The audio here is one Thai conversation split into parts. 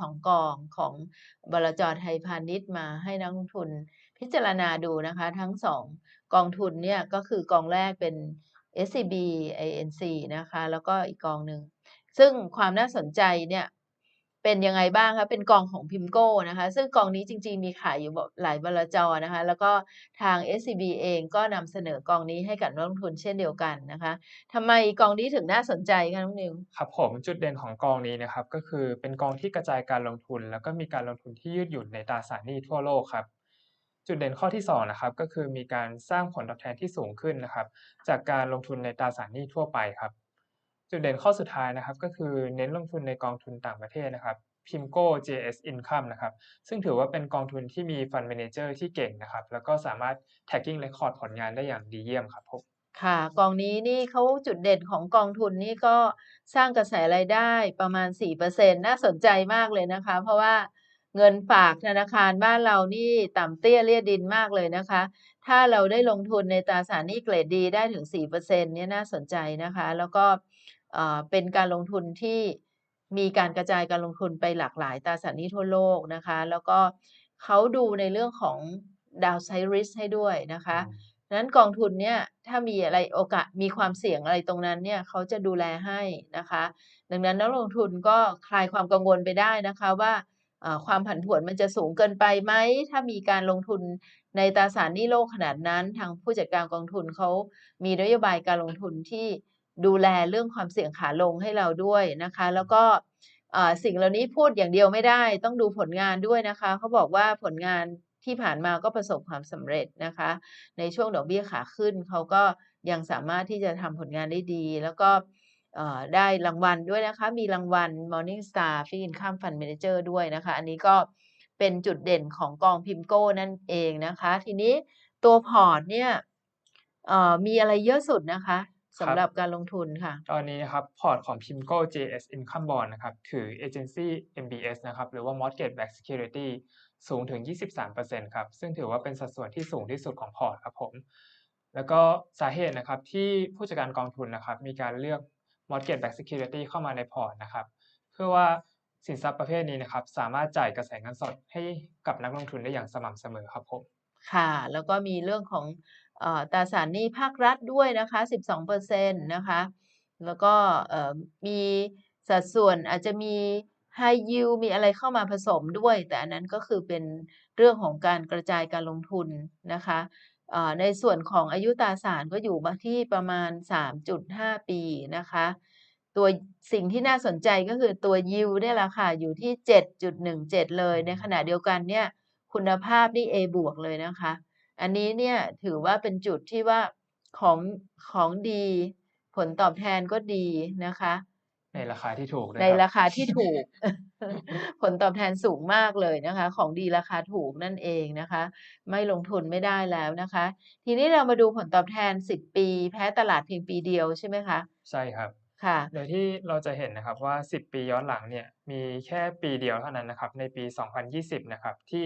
สองกองของบลจ.ไทยพาณิชย์มาให้นักลงทุนพิจารณาดูนะคะ ทั้งสองกองทุนเนี่ยก็คือกองแรกเป็น SCB INC นะคะ แล้วก็อีกกองหนึ่ง ซึ่งความน่าสนใจเนี่ย เป็นยังไงบ้างคะ เป็นกองของ PIMCO นะคะ ซึ่งกองนี้จริง ๆ มีขายอยู่หลายบลจ.นะคะ แล้วก็ทาง SCB เองก็นำเสนอกองนี้ให้กับนักลงทุนเช่นเดียวกันนะคะทำไมกองนี้ถึงน่าสนใจคะน้องนิว?ครับผมจุดเด่นของกองนี้นะครับ ก็คือเป็นกองที่กระจายการลงทุน แล้วก็มีการลงทุนที่ยืดหยุ่นในตราสารหนี้ทั่วโลกครับ จุดเด่นข้อที่2นะครับ ก็คือมีการสร้างผลตอบแทนที่สูงขึ้นนะครับ จากการลงทุนในตราสารหนี้ทั่วไปครับ จุดเด่นข้อสุดท้ายนะครับก็คือเน้นลงทุนในกองทุนต่างประเทศนะครับ PIMCO JS Income นะครับ ซึ่งถือว่าเป็นกองทุนที่มี Fund Manager ที่เก่งนะครับ แล้วก็สามารถ tracking record ผลงานได้อย่างดีเยี่ยมครับผมค่ะ กองนี้นี่เขาจุดเด่นของกองทุนนี่ก็สร้างกระแสรายได้ประมาณ 4%น่าสนใจมากเลยนะคะ เพราะว่าเงินฝากธนาคารบ้านเรานี่ต่ำเตี้ยเลี่ยดินมากเลยนะคะ ถ้าเราได้ลงทุนในตราสารหนี้เกรดดีได้ถึง 4%เนี่ยน่าสนใจนะคะ แล้วก็เเป็นการลงทุนที่มีการกระจายการลงทุนไปหลากหลายตราสารหนี้ทั่วโลกนะคะ แล้วก็เขาดูในเรื่องของ downside risk ให้ด้วยนะคะอืมดังนั้นกองทุนเนี่ยถ้ามีอะไรโอกาสมีความเสี่ยงอะไรตรงนั้นเนี่ยเขาจะดูแลให้นะคะ ดังนั้นนักลงทุนก็คลายความกังวลไปได้นะคะว่าเอ่อความผันผวนมันจะสูงเกินไปไหม ถ้ามีการลงทุนในตราสารหนี้โลกขนาดนั้น ทางผู้จัดการกองทุนเขามีนโยบายการลงทุนที่ ดูแลเรื่องความเสี่ยงขาลงให้เราด้วยนะคะ แล้วก็สิ่งเหล่านี้พูดอย่างเดียวไม่ได้ ต้องดูผลงานด้วยนะคะเขาบอกว่าผลงานที่ผ่านมาก็ประสบความสำเร็จนะคะ ในช่วงดอกเบี้ยขาขึ้นเขาก็ยังสามารถที่จะทำผลงานได้ดี แล้วก็ได้รางวัลด้วยนะคะ มีรางวัล Morningstar f i n c o m e Fund Manager ด้วยนะคะ อันนี้ก็เป็นจุดเด่นของกอง PIMCO นั่นเองนะคะ ทีนี้ตัวพอร์ตเนี่ยมีอะไรเยอะสุดนะคะ สำบหรับการลงทุนค่ะ?ตอนนี้นะครับพอร์ตของ PIMCO JS Income Bond นะครับถือ Agency MBS นะครับหรือว่า Mortgage Backed Security สูงถึง 23%ครับซึ่งถือว่าเป็นสัดส่วนที่สูงที่สุดของพอร์ตครับผม แล้วก็สาเหตุนะครับที่ผู้จัดการกองทุนนะครับมีการเลือก Mortgage Backed Security เข้ามาในพอร์ตนะครับเพื่อว่าสินทรัพย์ประเภทนี้นะครับสามารถจ่ายกระแสเงินสดให้กับนักลงทุนได้อย่างสม่ำเสมอครับผมค่ะ แล้วก็มีเรื่องของเอ่อ ตราสารหนี้ภาครัฐด้วยนะคะ 12%นะคะ แล้วก็เอ่อมีสัดส่วนอาจจะมี High Yield มีอะไรเข้ามาผสมด้วย แต่อันนั้นก็คือเป็นเรื่องของการกระจายการลงทุนนะคะเอ่อในส่วนของอายุตราสารก็อยู่มาที่ประมาณ 3.5 ปีนะคะ ตัวสิ่งที่น่าสนใจก็คือตัว Yield เนี่ยแหละค่ะ อยู่ที่ 7.17 เลย ในขณะเดียวกันเนี่ย คุณภาพนี่ A บวกเลยนะคะ อันนี้เนี่ยถือว่าเป็นจุดที่ว่าของของดีผลตอบแทนก็ดีนะคะ ในราคาที่ถูกด้วในยครับราคาที่ถูก ผลตอบแทนสูงมากเลยนะคะ ของดีราคาถูกนั่นเองนะคะ ไม่ลงทุนไม่ได้แล้วนะคะ ทีนี้เรามาดูผลตอบแทน 10 ปี แพ้ตลาดเพียงปีเดียวใช่ไหมคะ?ใช่ครับค่ะโดยที่เราจะเห็นนะครับว่า 10 ปีย้อนหลังเนี่ยมีแค่ปีเดียวเท่านั้นนะครับในปี 2020 นะครับที่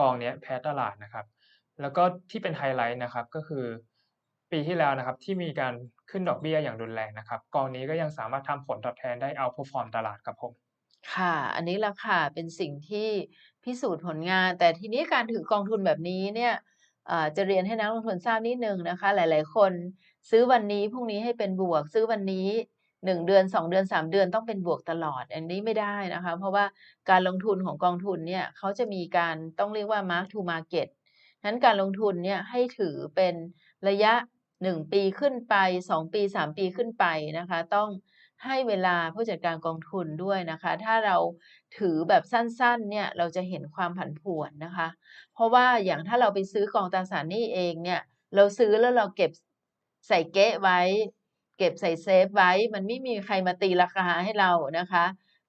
กองเนี้ยแพ้ตลาดนะครับ แล้วก็ที่เป็นไฮไลต์นะครับก็คือ ปีที่แล้วนะครับที่มีการขึ้นดอกเบี้ยอย่างรุนแรงนะครับ กองนี้ก็ยังสามารถทำผลตอบแทนได้ outperform ตลาดครับผมค่ะ อันนี้แหละค่ะเป็นสิ่งที่พิสูจน์ผลงาน แต่ทีนี้การถือกองทุนแบบนี้เนี่ยจะเรียนให้นักลงทุนทราบนิดหนึ่งนะคะ หลาย ๆ คนซื้อวันนี้พรุ่งนี้ให้เป็นบวก ซื้อวันนี้1เดือน2เดือน3เดือนต้องเป็นบวกตลอด อันนี้ไม่ได้นะคะ เพราะว่าการลงทุนของกองทุนเนี่ยเขาจะมีการต้องเรียกว่า Mark to Market งั้นการลงทุนเนี่ยให้ถือเป็นระยะ 1 ปีขึ้นไป 2 ปี 3 ปีขึ้นไปนะคะ ต้องให้เวลาผู้จัดการกองทุนด้วยนะคะ ถ้าเราถือแบบสั้นๆ เนี่ยเราจะเห็นความผันผวนนะคะ เพราะว่าอย่างถ้าเราไปซื้อกองตราสารหนี้เองเนี่ย เราซื้อแล้วเราเก็บใส่เก๊ะไว้ เก็บใส่เซฟไว้ มันไม่มีใครมาตีราคาให้เรานะคะ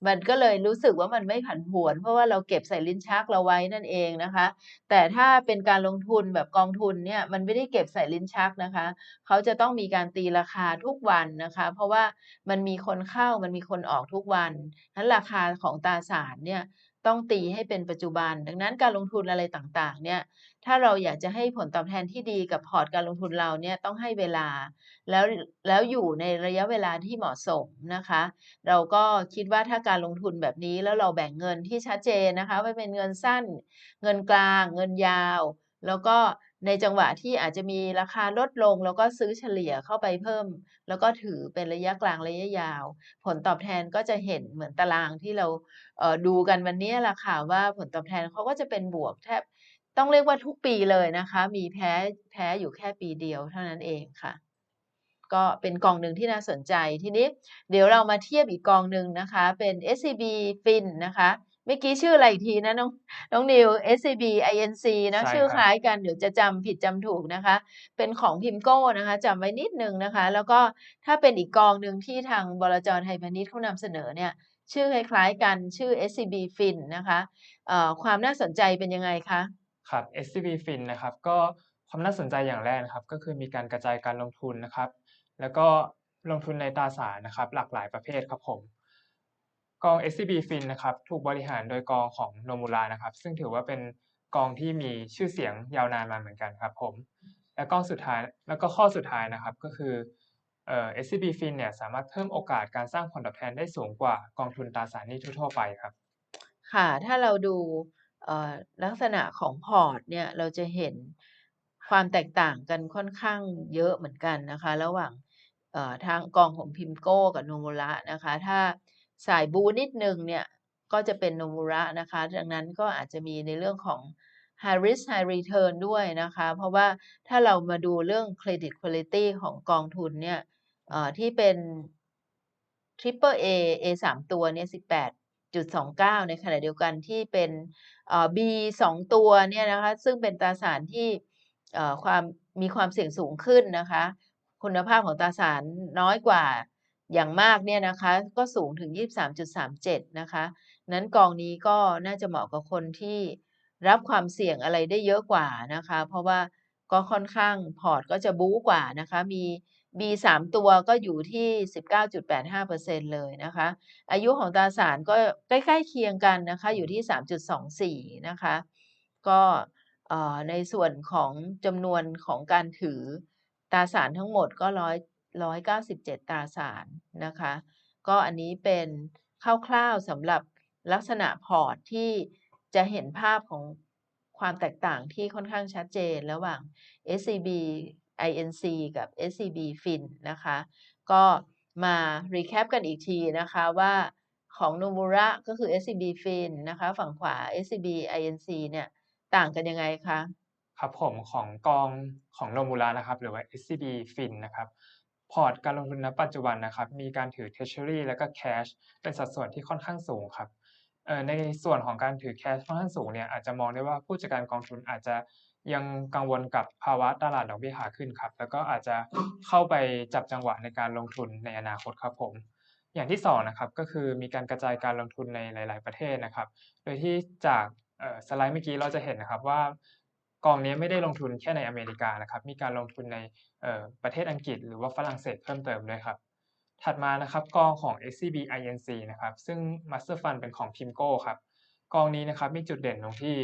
มันก็เลยรู้สึกว่ามันไม่ผันผวน เพราะว่าเราเก็บใส่ลิ้นชักเราไว้นั่นเองนะคะ แต่ถ้าเป็นการลงทุนแบบกองทุนเนี่ยมันไม่ได้เก็บใส่ลิ้นชักนะคะ เขาจะต้องมีการตีราคาทุกวันนะคะ เพราะว่ามันมีคนเข้ามันมีคนออกทุกวันนั้นราคาของตราสารเนี่ย ต้องตีให้เป็นปัจจุบัน ดังนั้นการลงทุนอะไรต่างๆ เนี่ย ถ้าเราอยากจะให้ผลตอบแทนที่ดีกับพอร์ตการลงทุนเราเนี่ยต้องให้เวลา แล้วแล้วอยู่ในระยะเวลาที่เหมาะสมนะคะ เราก็คิดว่าถ้าการลงทุนแบบนี้แล้วเราแบ่งเงินที่ชัดเจนนะคะว่าเป็นเงินสั้น เงินกลาง เงินยาว แล้วก็ ในจังหวะที่อาจจะมีราคาลดลงเราก็ซื้อเฉลี่ยเข้าไปเพิ่ม แล้วก็ถือเป็นระยะกลางระยะยาว ผลตอบแทนก็จะเห็นเหมือนตารางที่เราเดูกันวันนี้ยแหละค่ะว่าผลตอบแทนเขาก็จะเป็นบวกแทบต้องเรียกว่าทุกปีเลยนะคะ มีแพ้แพ้อยู่แค่ปีเดียวเท่านั้นเองค่ะ ก็เป็นกองหนึ่งที่น่าสนใจทีนี้ เดี๋ยวเรามาเทียบอีกกองหนึ่งนะคะ เป็น SCB Fin นะคะ เมื่อกี้ชื่ออะไรอีกทีนะน้องน้องนิว SCB INC เนาะใช่ชื่อคครับล้ายกันเดี๋ยวจะจำผิดจำถูกนะคะ เป็นของ PIMCO นะคะจำไว้นิดหนึ่งนะคะ แล้วก็ถ้าเป็นอีกกองหนึ่งที่ทางบลจ.ไทยพาณิชย์เขานำเสนอเนี่ย ชื่อคล้ายๆกันชื่อ SCB Fin นะคะเอ่อความน่าสนใจเป็นยังไงคะ?ครับ SCB Fin นะครับก็ความน่าสนใจอย่างแรกนะครับ ก็คือมีการกระจายการลงทุนนะครับ แล้วก็ลงทุนในตราสารนะครับ หลากหลายประเภทครับผม กอง SCB Fin นะครับถูกบริหารโดยกองของ Nomura นะครับ ซึ่งถือว่าเป็นกองที่มีชื่อเสียงยาวนานมาเหมือนกันครับผม และกองสุดท้ายแล้วก็ข้อสุดท้ายนะครับก็คือเอ่อ SCB Fin เนี่ยสามารถเพิ่มโอกาสการสร้างผลตอบแทนได้สูงกว่ากองทุนตราสารหนี้ทั่วๆไปครับ ค่ะ ถ้าเราดูลักษณะของพอร์ตเนี่ยเราจะเห็นความแตกต่างกันค่อนข้างเยอะเหมือนกันนะคะ ระหว่างทางกองของ PIMCO กับ Nomura นะคะ ถ้า สายบูนิดหนึ่งเนี่ยก็จะเป็น Nomura นะคะ ดังนั้นก็อาจจะมีในเรื่องของ High Risk High Return ด้วยนะคะ เพราะว่าถ้าเรามาดูเรื่อง Credit Quality ของกองทุนเนี่ยที่เป็น Triple A A 3ตัวเนี่ย18.29 ในขณะเดียวกันที่เป็นเอ่อ B 2ตัวเนี่ยนะคะ ซึ่งเป็นตราสารที่ความมีความเสี่ยงสูงขึ้นนะคะ คุณภาพของตราสารน้อยกว่า อย่างมากเนี่ยนะคะก็สูงถึง 23.37 นะคะนั้นกองนี้ก็น่าจะเหมาะกับคนที่รับความเสี่ยงอะไรได้เยอะกว่านะคะ เพราะว่าก็ค่อนข้างพอร์ตก็จะบู๊กว่านะคะ มี B 3ตัวก็อยู่ที่ 19.85%เลยนะคะ อายุของตราสารก็ใกล้ๆเคียงกันนะคะ อยู่ที่ 3.24 นะคะ ก็ในส่วนของจำนวนของการถือตราสารทั้งหมดก็ร้อย 197 ตราสารนะคะ ก็อันนี้เป็นคร่าวๆสำหรับลักษณะพอร์ตที่จะเห็นภาพของความแตกต่างที่ค่อนข้างชัดเจนระหว่าง SCB INC กับ SCB Fin นะคะ ก็มา recap กันอีกทีนะคะว่าของ Nomura ก็คือ SCB Fin นะคะ ฝั่งขวา SCB INC เนี่ยต่างกันยังไงคะ?ครับผมของกองของ Nomura นะครับ หรือว่า SCB Fin นะครับ พอร์ตการลงทุนณปัจจุบันนะครับ มีการถือ Treasury แล้วก็ Cash เป็นสัดส่วนที่ค่อนข้างสูงครับในส่วนของการถือ Cash ค่อนข้างสูงเนี่ยอาจจะมองได้ว่าผู้จัดการกองทุนอาจจะยังกังวลกับภาวะตลาดดอกเบี้ยขาขึ้นครับ แล้วก็อาจจะเข้าไปจับจังหวะในการลงทุนในอนาคตครับผม อย่างที่2นะครับก็คือมีการกระจายการลงทุนในหลาย ๆ ประเทศนะครับ โดยที่จากสไลด์เมื่อกี้เราจะเห็นนะครับว่า กองนี้ไม่ได้ลงทุนแค่ในอเมริกานะครับ มีการลงทุนในประเทศอังกฤษ หรือว่าฝรั่งเศสเพิ่มเติมด้วยครับ ถัดมานะครับกองของ SCB INC นะครับ ซึ่ง Master Fund เป็นของ PIMCO ครับ กองนี้นะครับมีจุดเด่นตรงที่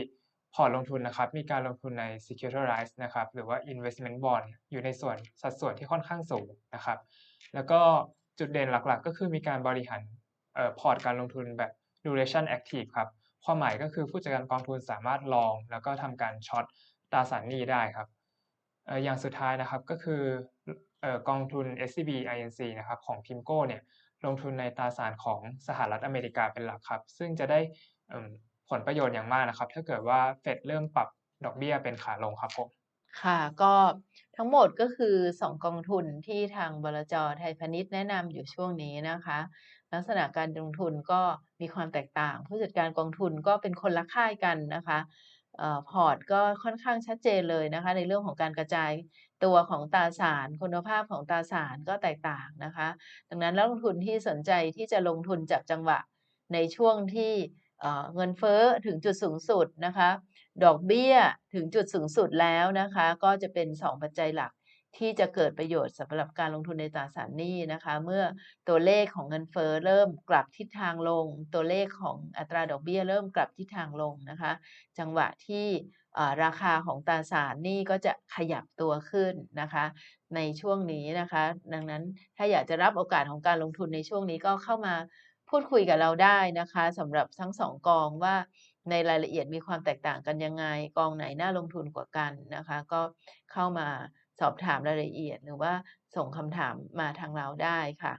พอร์ตลงทุนนะครับ มีการลงทุนใน Securitized นะครับ หรือว่า Investment Bond อยู่ในส่วนสัดส่วนที่ค่อนข้างสูงนะครับ แล้วก็จุดเด่นหลักๆ ก็คือมีการบริหารพอร์ตการลงทุนแบบ Duration Active ครับ ความหมายก็คือผู้จัดการกองทุนสามารถลอง แล้วก็ทำการช็อตตราสารหนี้ได้ครับอย่างสุดท้ายนะครับก็คืออกองทุน SCB INC นะครับของ PIMCO เนี่ยลงทุนในตราสารของสหรัฐอเมริกาเป็นหลักครับ ซึ่งจะได้ผลประโยชน์อย่างมากนะครับ ถ้าเกิดว่าเฟดเริ่มปรับดอกเบี้ยเป็นขาลงครับผมค่ะก็ทั้งหมดก็คือ 2 กองทุนที่ทางบลจ.ไทยพาณิชย์แนะนำอยู่ช่วงนี้นะคะ ลักษณะการลงทุนก็มีความแตกต่าง ผู้จัดการกองทุนก็เป็นคนละค่ายกันนะคะพอร์ตก็ค่อนข้างชัดเจนเลยนะคะ ในเรื่องของการกระจายตัวของตราสารคุณภาพของตราสารก็แตกต่างนะคะ ดังนั้นนักลงทุนที่สนใจที่จะลงทุนจับจังหวะในช่วงที่เเงินเฟ้อถึงจุดสูงสุดนะคะ ดอกเบี้ยถึงจุดสูงสุดแล้วนะคะ ก็จะเป็น 2 ปัจจัยหลัก ที่จะเกิดประโยชน์สำหรับการลงทุนในตราสารหนี้นะคะ เมื่อตัวเลขของเงินเฟ้อเริ่มกลับทิศทางลง ตัวเลขของอัตราดอกเบี้ยเริ่มกลับทิศทางลงนะคะ จังหวะที่ราคาของตราสารหนี้ก็จะขยับตัวขึ้นนะคะ ในช่วงนี้นะคะ ดังนั้นถ้าอยากจะรับโอกาสของการลงทุนในช่วงนี้ก็เข้ามาพูดคุยกับเราได้นะคะสำหรับทั้ง2กองว่าในรายละเอียดมีความแตกต่างกันยังไง กองไหนน่าลงทุนกว่ากันนะคะ ก็เข้ามา สอบถามรายละเอียด หรือว่าส่งคำถามมาทางเราได้ค่ะ